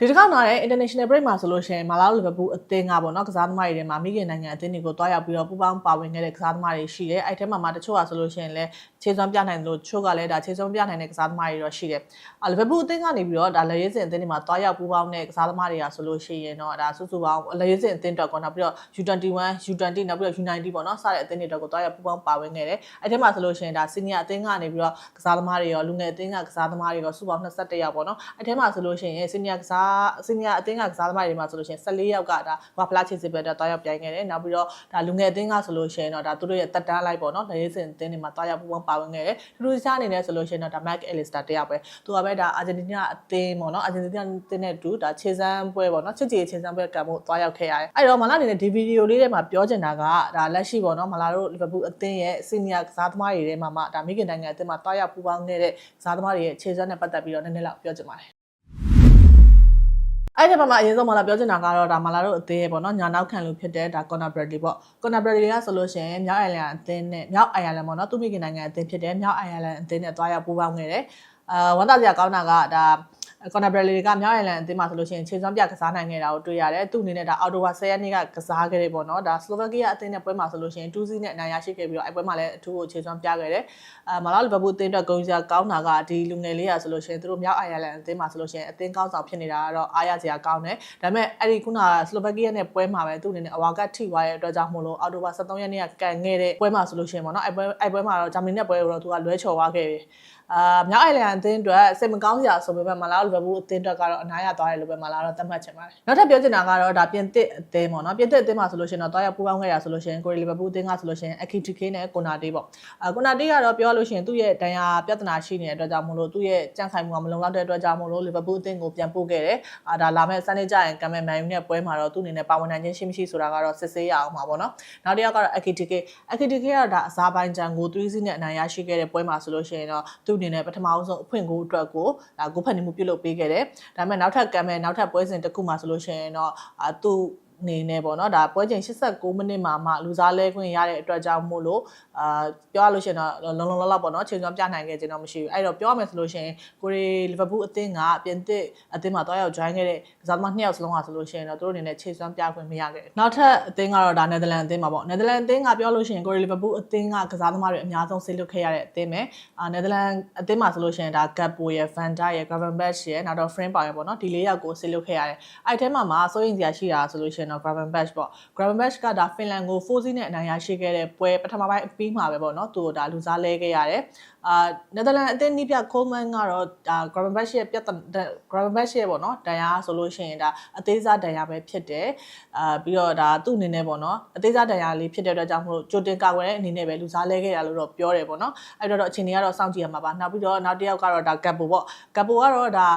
ဒီတစ်ခါနားတဲ့ international break မှာဆိုလို့ရှိရင်မာလာလီဗာပူးအသင်းကပေါ့နော်ကစားသမားတွေထဲမှာမိခင်နိုင်ငံအသင်းတွေကိုတွားရောက်ပြီးတော့ပူးပေါင်းပါဝင်ခဲ့တဲ့ကစားသမားတွေရှိတယ်အဲ့ထဲမှာမှတချို့ကဆိုလို့ရှိရင်လည်းခြေစွမ်းပြနိုင်တယ်လို့တချို့ကလည်းဒါခြေစွမ်းပြနိုင်တဲ့ကစားသမားတွေတော့ရှိတယ်အလီဗာပူးအသင်းကနေပြီးတော့ဒါလက်ရေးစင်အသင်းတွေမှာတွားရောက်ပူးပေါင်းတဲ့ကစားသမားတွေကဆိုလို့ရှိရင်တော့ဒါစုစုပေါင်းလက်ရေးစင်အသင်းတော့ကောနောက်ပြီးတော့ U21 U20 နောက်ပြီးတော့ U90 ပေါ့နော်စတဲ့အသင်းတွေတော့ကိုတွားရောက်ပူးပေါင်းပါဝင်ခဲ့တယ်အဲ့ထဲမှာဆိုလို့ရှိရင်ဒါ senior အသင်းကနေပြီးတော့ကစားသမားတွေရောလူငယ်အသင်းကကစားသမားတွေရောစုပေါင်း21ယောက်ပေါ့နော်အဲ့ထဲမှာဆိုလို့ရှိရင် senior ကစား senior အသင်းကကစားသမားတွေမှာဆိုလို့ရှိရင်14ယောက်ကဒါဘာဖလားချစ်စစ်ပဲတော့တွားရောက်ပြိုင်ခဲ့တယ်နောက်ပြီးတော့ဒါလူငယ်အသင်းကဆိုလို့ရှိရင်တော့ဒါသူတို့ရဲ့တက်တန်းလိုက်ပေါ့နော်လက်ရေးစင်အသင်းတွေမှာတွားရောက်ပူးပေါင်းပါဝင်ခဲ့တယ်ထူးထူးခြားအနေနဲ့ဆိုလို့ရှိရင်တော့ဒါ Mac Alistair တယောက်ပဲသူကပဲဒါအာဂျင်တီးနားအသင်းပေါ့နော်အာဂျင်တီးနားအသင်းနဲ့အတူဒါခြေစမ်းပွဲပေါ့နော်ချစ်ကြည်ခြေစမ်းပွဲကံဖို့တွားရောက်ခဲ့ရတယ်အဲ့တော့မလာအနေနဲ့ဒီဗီဒီယိုလေးထဲမှာပြောချင်တာကဒါလက်ရှိပေါ့နော်မလာတို့လီဗာပူးအသင်းရဲ့ senior ကစားသမားတွေထဲမှာမှဒါမိခင်နိုင်ငံအသင်းမှာတွားရောက်ပူးပေါင်းခဲ့တဲ့ကစားသမားတွေရဲ့ခြေစမ်းနဲ့ပတ်သက်ပြီးတော့နည်းနည်းလောက်ပြောချင်ပါတယ် အဲ့ဒီမှာအရင်ဆုံးမလာပြောချင်တာကတော့ဒါမလာတို့အသေးရဲ့ပေါ့နော်ညာနောက်ခံလို့ဖြစ်တဲ့ဒါ Conor Bradley ပေါ့ Conor Bradley ကဆိုလို့ရှိရင်မြောက်အိုင်ယာလန်အသင်းနဲ့မြောက်အိုင်ယာလန်ပေါ့နော်သူမိခင်နိုင်ငံအသင်းဖြစ်တဲ့မြောက်အိုင်ယာလန်အသင်းနဲ့တွားရောက်ပူးပေါင်းခဲ့တယ်အာဝန်သားစရာကောင်းတာကဒါ ကွန်နာဘရလီကမြောက်အိုင်လန်အသင်းမှာဆိုလို့ရှိရင်ခြေစွမ်းပြကစားနိုင်ခဲ့တာကိုတွေ့ရတယ်။သူ့အနေနဲ့ဒါအော်တိုဝါ10ရက်နေ့ကကစားခဲ့တယ်ပေါ့နော်။ဒါစလိုဗက်ကီးယားအသင်းနဲ့ပွဲမှာဆိုလို့ရှိရင်2-0နဲ့အနိုင်ရရှိခဲ့ပြီးတော့အဲ့ပွဲမှာလည်းအထူးကိုခြေစွမ်းပြခဲ့တယ်။အာမလာလီဗာပူးအသင်းအတွက်ဂုဏ်စရာကောင်းတာကဒီလူငယ်လေးရဆိုလို့ရှိရင်သူတို့မြောက်အိုင်ယာလန်အသင်းမှာဆိုလို့ရှိရင်အသင်းကောင်းဆောင်ဖြစ်နေတာကတော့အားရစရာကောင်းတယ်။ဒါပေမဲ့အဲ့ဒီခုနစလိုဗက်ကီးယားနဲ့ပွဲမှာပဲသူ့အနေနဲ့အဝါကထိသွားတဲ့အတွက်ကြောင့်မို့လို့အော်တိုဝါ73ရက်နေ့ကကန်ခဲ့တဲ့ပွဲမှာဆိုလို့ရှိရင်ပေါ့နော်အဲ့ပွဲအဲ့ပွဲမှာတော့ဂျာမနီနဲ့ပွဲကိုတော့သူကလွဲချော်သွားခဲ့ပြီ။ အာမြောက်အိုင်လန်အသင်းအတွက်စိတ်မကောင်းစရာဆိုပေမဲ့မလာလီဗာပူးအသင်းအတွက်ကတော့အနားရသွားတယ်လို့ပဲမလာတော့သတ်မှတ်ချင်ပါတယ်နောက်ထပ်ပြောချင်တာကတော့ဒါပြင်သစ်အသင်းပေါ့နော်ပြင်သစ်အသင်းမှာဆိုလို့ရှိရင်တော့တွားရပူးပေါင်းခဲ့ရဆိုလို့ရှိရင်ကိုရီလီဗာပူးအသင်းကဆိုလို့ရှိရင်အခီတီကေးနဲ့ကိုနာတေးပေါ့အာကိုနာတေးကတော့ပြောလို့ရှိရင်သူ့ရဲ့ဒဏ်ရာပြဿနာရှိနေတဲ့အတွက်ကြောင့်မို့လို့သူ့ရဲ့ကြန့်ခိုင်မှုကမလုံလောက်တဲ့အတွက်ကြောင့်မို့လို့လီဗာပူးအသင်းကိုပြန်ပို့ခဲ့တယ်အာဒါလာမဲ့စနေကြရင်ကမ်မန်မန်ယူနဲ့ပွဲမှာတော့သူ့အနေနဲ့ပါဝင်နိုင်ခြင်းရှိမရှိဆိုတာကတော့စစ်ဆေးရအောင်ပါပေါ့နော်နောက်တစ်ယောက်ကတော့အခီတီကေးအခီတီကေးကတော့ဒါအဇာဘိုင်ဂျန်ကို3-0နဲ့အနိုင်ရရှိခဲ့တဲ့ပွဲမှာဆိုလို့ရှိရင်တော့သူ့အနေနဲ့ပထမဆုံးအဖွင့်ကိုအတွက်ကိုဒါကိုဖက်နေမှုပြုလုပ်ပေးခဲ့တယ်ဒါပေမဲ့နောက်ထပ်ကံမဲ့နောက်ထပ်ပွဲစဉ်တစ်ခုမှဆိုလို့ရှိရင်တော့အာသူ့ နေနေပေါ့နော်ဒါပွဲချိန်89မိနစ်မှာမှလူစားလဲခွင့်ရတဲ့အတွက်ကြောင့်မို့လို့အာပြောရလို့ရှိရင်တော့လုံလုံလောက်လောက်ပေါ့နော်ချိန်စွမ်းပြနိုင်ခဲ့ခြင်းတော့မရှိဘူးအဲ့တော့ပြောရမယ်ဆိုလို့ရှိရင်ကိုရီလီဗာပူးအသင်းကပြင်သစ်အသင်းမှာတွားရောက် join ခဲ့တဲ့ကစားသမားနှစ်ယောက်စလုံးဟာဆိုလို့ရှိရင်တော့သူတို့အနေနဲ့ချိန်စွမ်းပြခွင့်မရခဲ့ဘူးနောက်ထပ်အသင်းကတော့ဒါနယ်သာလန်အသင်းမှာပေါ့နယ်သာလန်အသင်းကပြောလို့ရှိရင်ကိုရီလီဗာပူးအသင်းကကစားသမားတွေအများဆုံးဆေးလွတ်ခဲ့ရတဲ့အသင်းပဲအာနယ်သာလန်အသင်းမှာဆိုလို့ရှိရင်ဒါဂတ်ပိုရယ်ဗန်ဒါရယ်ဂရဗန်ဘက်ရယ်နောက်တော့ frame ပါရယ်ပေါ့နော်ဒီလေးယောက်ကိုဆေးလွတ်ခဲ့ရတယ်အဲ့ဒီထဲမှာမှာစိုးရင်စရာရှိတာဆိုလို့ရှိရင်တော့ Graven Batch ပေါ့ Graven Batch ကဒါဖင်လန်ကို4-0နဲ့အနိုင်ရရှိခဲ့တဲ့ပွဲပထမပိုင်းအပြီးမှာပဲပေါ့နော်သူတို့ဒါလူစားလဲခဲ့ရတယ်အာနယ်သာလန်အသင်းနီးပြ Coleman ကတော့ဒါ Graven Batch ရဲ့ပြတ် Graven Batch ရဲ့ပေါ့နော်ဒဏ်ရာဆိုလို့ရှိရင်ဒါအသေးစားဒဏ်ရာပဲဖြစ်တယ်အာပြီးတော့ဒါသူ့အနေနဲ့ပေါ့နော်အသေးစားဒဏ်ရာလေးဖြစ်တဲ့အတွက်ကြောင့်မလို့ကြိုတင်ကာကွယ်တဲ့အနေနဲ့ပဲလူစားလဲခဲ့ရလို့တော့ပြောတယ်ပေါ့နော်အဲ့တော့အခြေအနေကတော့စောင့်ကြည့်ရမှာပါနောက်ပြီးတော့နောက်တစ်ယောက်ကတော့ဒါ Gappo ပေါ့ Gappo ကတော့ဒါ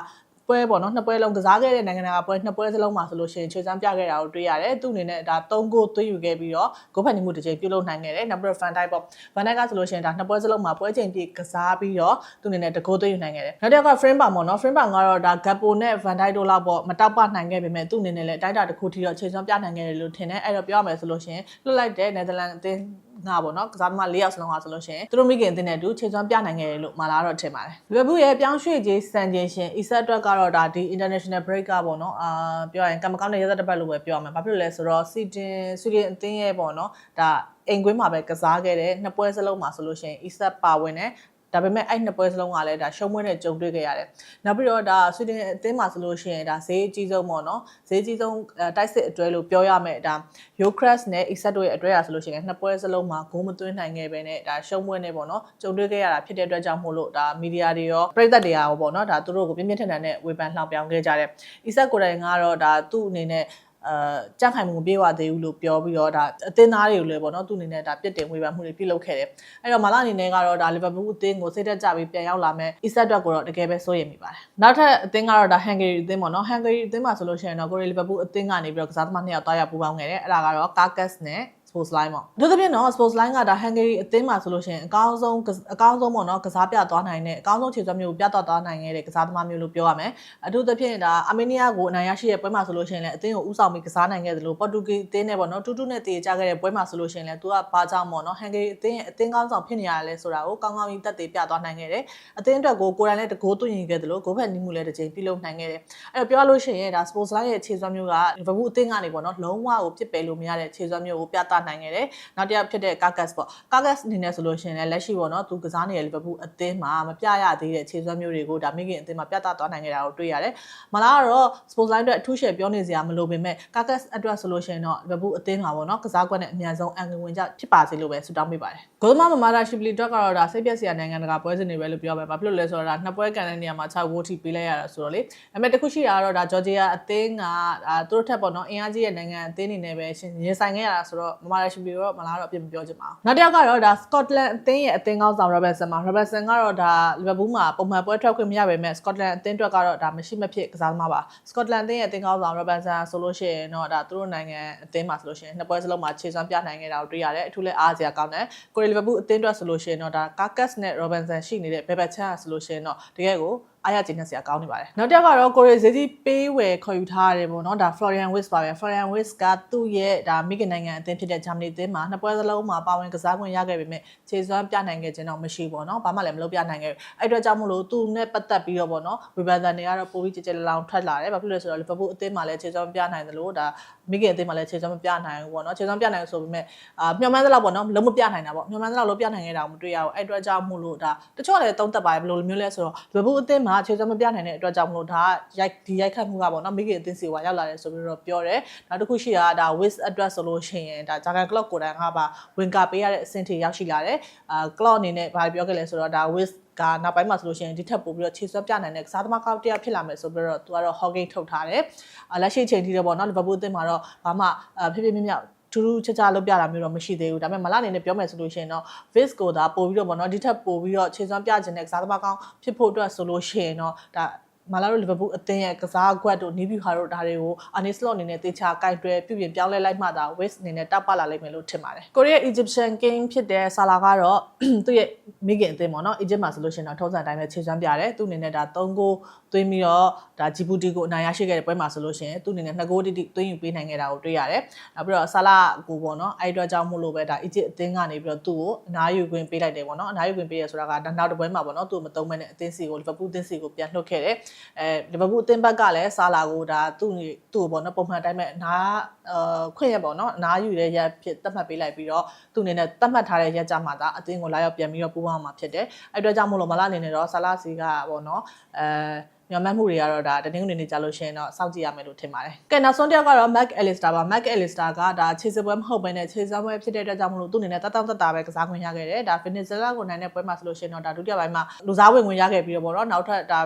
ပွဲပေါ့နော်နှစ်ပွဲလုံးကစားခဲ့တဲ့နိုင်ငံတကာပွဲနှစ်ပွဲစလုံးမှာဆိုလို့ရှိရင်ခြေစမ်းပြခဲ့တာကိုတွေ့ရတယ်သူ့အနေနဲ့ဒါ3ဂိုးသွင်းယူခဲ့ပြီးတော့ဂိုးဖန်နေမှုတစ်ချိန်ပြုလုပ်နိုင်ခဲ့တယ်နောက်ပြီးတော့ Van Dijk ပေါ့ Van Dijk ကဆိုလို့ရှိရင်ဒါနှစ်ပွဲစလုံးမှာပွဲချိန်ပြည့်ကစားပြီးတော့သူ့အနေနဲ့တကိုးသွင်းယူနိုင်ခဲ့တယ်နောက်တစ်ယောက်က frame ပါပေါ့နော် frame ပါကတော့ဒါ Gappo နဲ့ Van Dijk တို့လောက်ပေါ့မတောက်ပနိုင်ခဲ့ပေမဲ့သူ့အနေနဲ့လည်းတိုက်တာတစ်ခုထိတော့ခြေစမ်းပြနိုင်ခဲ့တယ်လို့ထင်တယ်အဲ့တော့ပြောရမယ်ဆိုလို့ရှိရင်လွတ်လိုက်တဲ့ Netherlands အသင်း ငါပေါ့နော်ကစားသမား၄ယောက်စလုံးဟာဆိုလို့ရှိရင်သူတို့မိခင်အသင်းနဲ့အတူခြေစွမ်းပြနိုင်ခဲ့တယ်လို့မလာတော့ထင်ပါတယ်လီဗာပူးရဲ့ပြောင်းရွှေ့ခြင်းစံချိန်ရှင်အီဆက်အတွက်ကတော့ဒါဒီ international break ကပေါ့နော်အာပြောရင်ကံမကောင်းတဲ့ရသက်တစ်ပတ်လို့ပဲပြောရမှာဘာဖြစ်လို့လဲဆိုတော့စီတင်စီတင်အသင်းရဲ့ပေါ့နော်ဒါအိမ်ကွင်းမှာပဲကစားခဲ့တဲ့နှစ်ပွဲစလုံးမှာဆိုလို့ရှိရင်အီဆက်ပါဝင်တယ် ဒါပေမဲ့အဲ့နှစ်ပွဲစလုံးကလည်းဒါရှုံးမွေးနဲ့ကြုံတွေ့ခဲ့ရတယ်။နောက်ပြီးတော့ဒါဆွီဒင်အသင်းမှာဆိုလို့ရှိရင်ဒါဈေးအကြီးဆုံးပေါ့နော်။ဈေးအကြီးဆုံးတိုက်စစ်အတွဲလို့ပြောရမယ်ဒါ Yokras နဲ့ Isak တို့ရဲ့အတွဲရဆိုလို့ရှိရင်နှစ်ပွဲစလုံးမှာဂိုးမသွင်းနိုင်ခဲ့ပဲနဲ့ဒါရှုံးမွေးနဲ့ပေါ့နော်။ကြုံတွေ့ခဲ့ရတာဖြစ်တဲ့အတွက်ကြောင့်မို့လို့ဒါမီဒီယာတွေရောပြည်သက်တွေရောပေါ့နော်။ဒါသူတို့ကိုပြင်းပြင်းထန်ထန်နဲ့ဝေဖန်လှောင်ပြောင်ခဲ့ကြတယ်။ Isak ကိုယ်တိုင်ကတော့ဒါသူ့အနေနဲ့ အာကြန့်ခိုင်မှုမပြေဝသေးဘူးလို့ပြောပြီးတော့ဒါအသင်းသားတွေကိုလည်းပေါ့နော်သူအနေနဲ့ဒါပြစ်တင်ဝေဖန်မှုတွေပြုလုပ်ခဲ့တယ်အဲ့တော့မာလာအနေနဲ့ကတော့ဒါလီဗာပူးအသင်းကိုစိတ်သက်ကြပြီးပြန်ရောက်လာမဲ့အီဆက်အတွက်ကိုတော့တကယ်ပဲစိုးရိမ်မိပါတယ်နောက်ထပ်အသင်းကတော့ဒါဟန်ဂေရီအသင်းပေါ့နော်ဟန်ဂေရီအသင်းမှာဆိုလို့ရှိရင်တော့ကိုရီလီဗာပူးအသင်းကနေပြီးတော့ကစားသမားနှစ်ယောက်တွားရောက်ပူးပေါင်းခဲ့တယ်အဲ့ဒါကတော့ကာကတ်နဲ့ sports line ပေါ့အထူးသဖြင့်တော့ sports line ကဒါ Hungary အသင်းမှာဆိုလို့ရှိရင်အကောင်းဆုံးအကောင်းဆုံးပေါ့နော်ကစားပြသွားနိုင်တဲ့အကောင်းဆုံးခြေစွမ်းမျိုးကိုပြသသွားနိုင်ခဲ့တဲ့ကစားသမားမျိုးလို့ပြောရမယ်အထူးသဖြင့်ဒါအာမေးနီးယားကိုအနိုင်ရရှိတဲ့ပွဲမှာဆိုလို့ရှိရင်လည်းအသင်းကိုဥဆောင်ပြီးကစားနိုင်ခဲ့တယ်လို့ပေါ်တူဂီအသင်းနဲ့ပေါ့နော်တူတူနဲ့တည်ကြခဲ့တဲ့ပွဲမှာဆိုလို့ရှိရင်လည်းသူကဘာကြောင့်ပေါ့နော် Hungary အသင်းရဲ့အသင်းကောင်းဆောင်ဖြစ်နေရလဲဆိုတာကိုကောင်းကောင်းကြီးတက်တည်ပြသွားနိုင်ခဲ့တယ်အသင်းအတွက်ကိုကိုယ်တိုင်လည်းတကိုးသွင်းခဲ့တယ်လို့ဂိုးဖက်နီးမှုလည်းတစ်ချိန်ပြုလုပ်နိုင်ခဲ့တယ်အဲ့တော့ပြောရလို့ရှိရင်ဒါ sports line ရဲ့ခြေစွမ်းမျိုးကဘဘူးအသင်းကနေပေါ့နော်လုံးဝကိုပြစ်ပယ်လို့မရတဲ့ခြေစွမ်းမျိုးကိုပြသနိုင်ခဲ့တယ်နောက်တစ်ယောက်ဖြစ်တဲ့ Carcass ပေါ့ Carcass အနေနဲ့ဆိုလို့ရှိရင်လည်းလက်ရှိပေါ့နော်သူကစားနေတဲ့ Liverpool အသင်းမှာမပြရသေးတဲ့ခြေစွမ်းမျိုးတွေကိုဒါမိခင်အသင်းမှာပြသသွားနိုင်ခဲ့တာကိုတွေ့ရတယ်မလားကတော့ sports line အတွက်အထူးရှယ်ပြောနေစရာမလိုပေမဲ့ Carcass အတွက်ဆိုလို့ရှိရင်တော့ Liverpool အသင်းမှာပေါ့နော်ကစားကွက်နဲ့အများဆုံးအန်ဂဝင်ကြဖြစ်ပါစေလို့ပဲဆုတောင်းပေးပါတယ်ဂိုးသမားမမာတာရှိပလီတော့ကတော့ဒါစိတ်ပြက်စရာနိုင်ငံတကာပွဲစဉ်တွေပဲလို့ပြောမယ်ဘာဖြစ်လို့လဲဆိုတော့ဒါနှစ်ပွဲကန်တဲ့နေရာမှာ6 vote ထိပေးလိုက်ရတာဆိုတော့လေဒါပေမဲ့တခုရှိတာကတော့ဒါဂျော်ဂျီယာအသင်းကဒါသူတို့ထက်ပေါ့နော်အင်အားကြီးရဲ့နိုင်ငံအသင်းအနေနဲ့ပဲရှင်ရင်ဆိုင်ခဲ့ရတာဆိုတော့မမာတာရှိပလီတော့မလားတော့အပြစ်မပြောချင်ပါဘူးနောက်တစ်ယောက်ကတော့ဒါ Scotland အသင်းရဲ့အသင်းကောင်းဆောင် Robertson မှာ Robertson ကတော့ဒါ Liverpool မှာပုံမှန်ပွဲထွက်ခွင့်မရပေမဲ့ Scotland အသင်းအတွက်ကတော့ဒါမရှိမဖြစ်ကစားသမားပါ Scotland အသင်းရဲ့အသင်းကောင်းဆောင် Robertson ဆိုလို့ရှိရင်တော့ဒါသူတို့နိုင်ငံအသင်းမှာဆိုလို့ရှိရင်နှစ်ပွဲစလုံးမှာခြေစွမ်းပြနိုင်ခဲ့တာကိုတွေ့ရတယ်အထူးလဲအားစရာကောင်းတယ်ကိုရီ Liverpool အသင်းအတွက်ဆိုလို့ရှိရင်တော့ဒါ Carcass နဲ့ Robinson ရှိနေတဲ့ဘယ်ဘက်ချမ်းဆိုလို့ရှိရင်တော့တကယ်ကို အားရကျင်းနေစရာကောင်းနေပါတယ်နောက်တစ်ယောက်ကတော့ကိုရီဈေးကြီးပေးဝယ်ခေါ်ယူထားရတယ်ပေါ့နော်ဒါ Florian Wirtz ပါပဲ Florian Wirtz ကသူ့ရဲ့ဒါမိခင်နိုင်ငံအသင်းဖြစ်တဲ့ Germany အသင်းမှာနှစ်ပွဲစလုံးမှာပါဝင်ကစားခွင့်ရခဲ့ပေမဲ့ခြေစွမ်းပြနိုင်ခဲ့ခြင်းတော့မရှိဘူးပေါ့နော်ဘာမှလည်းမလုပ်ပြနိုင်ခဲ့ဘူးအဲ့အတွက်ကြောင့်မို့လို့သူနဲ့ပတ်သက်ပြီးတော့ပေါ့နော် Robertson တွေကတော့ပိုပြီးကြည်ကြည်လောင်ထွက်လာတယ်ဘာဖြစ်လို့လဲဆိုတော့ Liverpool အသင်းမှာလည်းခြေစွမ်းပြနိုင်တယ်လို့ဒါ မိခင်အသင်းမှာလည်းခြေစွမ်းမပြနိုင်ဘူးပေါ့နော်ခြေစွမ်းပြနိုင်ဆိုပေမဲ့အာမျှော်မှန်းသလောက်ပေါ့နော်လုံးမပြနိုင်တာပေါ့မျှော်မှန်းသလောက်လုံးပြနိုင်ခဲ့တာကိုမတွေ့ရဘူးအဲ့အတွက်ကြောင့်မို့လို့ဒါတချို့လည်းသုံးသက်ပါတယ်ဘယ်လိုမျိုးလဲဆိုတော့ Liverpool အသင်းမှာခြေစွမ်းမပြနိုင်တဲ့အတွက်ကြောင့်မလို့ဒါရိုက်ဒီရိုက်ခတ်မှုကပေါ့နော်မိခင်အသင်းစီကရောက်လာတယ်ဆိုပြီးတော့ပြောတယ်နောက်တစ်ခုရှိတာဒါ Wiz address ဆိုလို့ရှိရင်ဒါ Jurgen Klopp ကိုယ်တိုင်ကပါဝင်ကပေးရတဲ့အဆင့်ထိရောက်ရှိလာတယ်အာ Klopp အနေနဲ့ဘာပြောခဲ့လဲဆိုတော့ဒါ Wiz ကနောက်ပိုင်းမှာဆိုလို့ရှိရင်ဒီထက်ပိုပြီးတော့ခြေစွပ်ပြနိုင်တဲ့ကစားသမားကောက်တစ်ယောက်ဖြစ်လာမယ်ဆိုပြီးတော့သူကတော့ Hawking ထုတ်ထားတယ်။လက်ရှိချိန်ထိတော့ပေါ့နော် Liverpool အသင်းမှာတော့ဘာမှဖိဖိမြမြထူးထူးခြားခြားလုပ်ပြတာမျိုးတော့မရှိသေးဘူးဒါပေမဲ့မလာအနေနဲ့ပြောမယ်ဆိုလို့ရှိရင်တော့ Viz ကိုဒါပို့ပြီးတော့ပေါ့နော်ဒီထက်ပို့ပြီးတော့ခြေစွမ်းပြခြင်းတဲ့ကစားသမားကောင်းဖြစ်ဖို့အတွက်ဆိုလို့ရှိရင်တော့ဒါ မာလာတို့လီဗာပူးအသင်းရဲ့ကစားကွက်တို့နီးဗျူဟာတို့ဒါတွေကိုအာနီစလော့အနေနဲ့တေချာကင်တွယ်ပြုပြင်ပြောင်းလဲလိုက်မှသာ West အနေနဲ့တောက်ပလာလိမ့်မယ်လို့ထင်ပါတယ်။ကိုရီးယား Egyptian King ဖြစ်တဲ့ဆာလာကတော့သူ့ရဲ့မိခင်အသင်းပေါ့နော် Egypt မှာဆိုလို့ရှိရင်တော့ထုံးစံတိုင်းပဲခြေစွမ်းပြတယ်။သူ့အနေနဲ့ဒါ3ဂိုးသွင်းပြီးတော့ဒါဂျီဘူတီကိုအနိုင်ရရှိခဲ့တဲ့ပွဲမှာဆိုလို့ရှိရင်သူ့အနေနဲ့2ဂိုးတိတိသွင်းယူပေးနိုင်ခဲ့တာကိုတွေ့ရတယ်။နောက်ပြီးတော့ဆာလာကိုပေါ့နော်အဲ့အတွက်ကြောင့်မို့လို့ပဲဒါ Egypt အသင်းကနေပြီးတော့သူ့ကိုအနားယူခွင့်ပေးလိုက်တယ်ပေါ့နော်။အနားယူခွင့်ပေးရဆိုတာကနောက်တစ်ပွဲမှာပေါ့နော်သူ့ကိုမသုံးမဲနဲ့အသင်းစီကိုလီဗာပူးအသင်းစီကိုပြန်လွှတ်ခဲ့တယ်။အဲလီဗာပူးအသင်းဘက်ကလည်းဆာလာကိုဒါသူ့သူ့ပေါ့နော်ပုံမှန်တိုင်းပဲအနားအာခွင့်ရပေါ့နော်အနားယူတဲ့ရက်ဖြစ်သတ်မှတ်ပေးလိုက်ပြီးတော့သူ့အနေနဲ့သတ်မှတ်ထားတဲ့ရက်ကြမှာဒါအသင်းကိုလာရောက်ပြန်ပြီးတော့ပူးပေါင်းမှာဖြစ်တယ်။အဲ့အတွက်ကြောင့်မို့လို့မလာအနေနဲ့တော့ဆာလာစီကပေါ့နော်အဲညမှတ်မှုတွေကတော့ဒါတနင်္ဂနွေနေ့ကြာလို့ရှိရင်တော့စောင့်ကြည့်ရမယ်လို့ထင်ပါတယ်။ကဲနောက်ဆုံးတစ်ယောက်ကတော့ Mac Allister ပါ Mac Allister ကဒါခြေစပွဲမဟုတ်ဘဲနဲ့ခြေစပွဲဖြစ်တဲ့အတွက်ကြောင့်မလို့သူ့အနေနဲ့တတ်တောင့်တတ်တာပဲကစားခွင့်ရခဲ့တယ်။ဒါ Venezuela ကိုနိုင်တဲ့ပွဲမှာဆိုလို့ရှိရင်တော့ဒါဒုတိယပိုင်းမှာလူစားဝင်ဝင်ရခဲ့ပြီးတော့ပေါ့နော်နောက်ထပ်ဒါ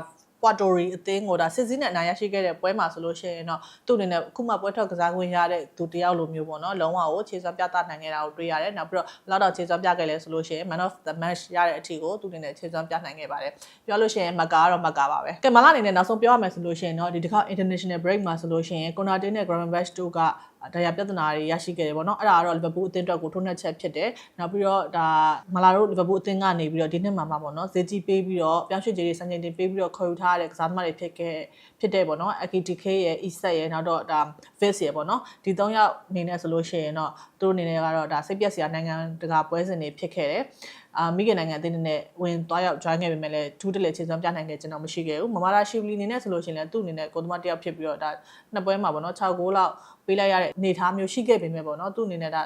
Quattori အသင်းကိုဒါစစ်စည်းနဲ့အနိုင်ရရှိခဲ့တဲ့ပွဲမှာဆိုလို့ရှိရင်တော့သူ့အနေနဲ့အခုမှပွဲထွက်ကစားခွင့်ရတဲ့သူတယောက်လိုမျိုးပေါ့နော်လုံးဝကိုခြေစွမ်းပြသနိုင်ခဲ့တာကိုတွေ့ရတယ်နောက်ပြီးတော့ဘယ်လောက်တော့ခြေစွမ်းပြခဲ့လဲဆိုလို့ရှိရင် Man of the Match ရတဲ့အထိကိုသူ့အနေနဲ့ခြေစွမ်းပြနိုင်ခဲ့ပါတယ်ပြောလို့ရှိရင်မကာကတော့မကာပါပဲကဲမလာအနေနဲ့နောက်ဆုံးပြောရမယ်ဆိုလို့ရှိရင်တော့ဒီတစ်ခါ international break မှာဆိုလို့ရှိရင် Konate နဲ့ Gravenberch တို့ကတရားပြဿနာတွေရရှိခဲ့တယ်ပေါ့နော်အဲ့ဒါကတော့လီဗာပူးအသင်းအတွက်ကိုထိုးနှက်ချက်ဖြစ်တယ်နောက်ပြီးတော့ဒါမလာတို့လီဗာပူးအသင်းကနေပြီးတော့ဒီနှစ်မှာမှာပေါ့နော်ဇေကြီးပေးပြီးတော့ပြောင်းရွှေ့ကြေးတွေစံချိန်တင်ပေးပြီးတော့ခေါ်ယူထားတဲ့ကစားသမားတွေဖြစ်ခဲ့ဖြစ်တဲ့ပေါ့နော် AKTK ရဲ့ ESET ရဲ့နောက်တော့ဒါ Viz ရဲ့ပေါ့နော်ဒီ၃ယောက်အနေနဲ့ဆိုလို့ရှိရင်တော့သူတို့အနေနဲ့ကတော့ဒါစိတ်ပြက်စရာနိုင်ငံတကာပွဲစဉ်တွေဖြစ်ခဲ့တယ် အာမိခင်နိုင်ငံအသင်းနဲ့ဝင်သွားရောက် join ခဲ့ပေမဲ့လည်းထူးတလေခြေစွမ်းပြနိုင်ခဲ့ကျွန်တော်မရှိခဲ့ဘူးမမလာရှိဘလီအနေနဲ့ဆိုလို့ရှိရင်လည်းသူ့အနေနဲ့ကိုသမားတယောက်ဖြစ်ပြီးတော့ဒါနှစ်ပွဲမှာပေါ့နော်6ဂိုးလောက်ပေးလိုက်ရတဲ့အနေအထားမျိုးရှိခဲ့ပေမဲ့ပေါ့နော်သူ့အနေနဲ့ဒါ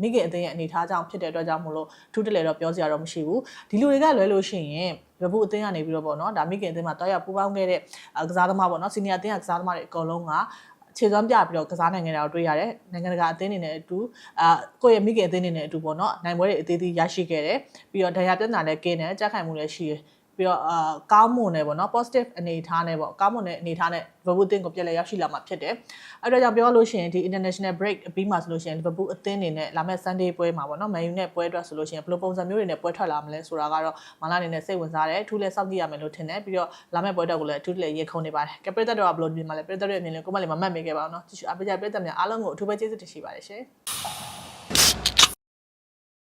မိခင်အသင်းရဲ့အနေအထားကြောင့်ဖြစ်တဲ့အတွက်ကြောင့်မို့လို့ထူးတလေတော့ပြောစရာတော့မရှိဘူးဒီလူတွေကလွဲလို့ရှိရင်ရဘူးအသင်းကနေပြီးတော့ပေါ့နော်ဒါမိခင်အသင်းမှာတွားရပူပေါင်းခဲ့တဲ့ကစားသမားပေါ့နော်စီနီယာအသင်းကကစားသမားတွေအကုန်လုံးက ခြေစွမ်းပြပြီးတော့ကစားနိုင်ခဲ့တာကိုတွေ့ရတယ်နိုင်ငံတကာအသင်းတွေနဲ့အတူအာကိုယ့်ရဲ့မိခင်အသင်းတွေနဲ့အတူပေါ့နော်နိုင်ပွဲတွေအသေးသေးရရှိခဲ့တယ်ပြီးတော့ဒဏ်ရာပြဿနာလည်းကင်းတယ်ကြက်ခိုင်မှုလည်းရှိတယ် ပြီးတော့အာကောင်းမွန်တယ်ပေါ့နော် positive အနေအထားနဲ့ပေါ့ကောင်းမွန်တဲ့အနေအထားနဲ့ Liverpool အသင်းကိုပြက်လက်ရောက်ရှိလာမှာဖြစ်တယ်အဲ့တော့ကြောင့်ပြောလို့ရှိရင်ဒီ international break အပြီးမှဆိုလို့ရှိရင် Liverpool အသင်းအနေနဲ့လာမယ့် Sunday ပွဲမှာပေါ့နော် Man U နဲ့ပွဲအတွက်ဆိုလို့ရှိရင်ဘယ်လိုပုံစံမျိုးတွေနဲ့ပွဲထွက်လာမလဲဆိုတာကတော့မလာအနေနဲ့စိတ်ဝင်စားတယ်အထူးလည်းစောင့်ကြည့်ရမယ်လို့ထင်တယ်ပြီးတော့လာမယ့်ပွဲအတွက်ကိုလည်းအထူးလည်းရေခုံနေပါတယ်ကပရိသတ်တော်ကဘယ်လိုပြင်မှာလဲပရိသတ်ရဲ့အမြင်လေးကိုမလေးမမှတ်မိခဲ့ပါအောင်နော်ကြည့်ရှုအားပေးကြပရိသတ်များအားလုံးကိုအထူးပဲကျေးဇူးတင်ရှိပါတယ်ရှင်။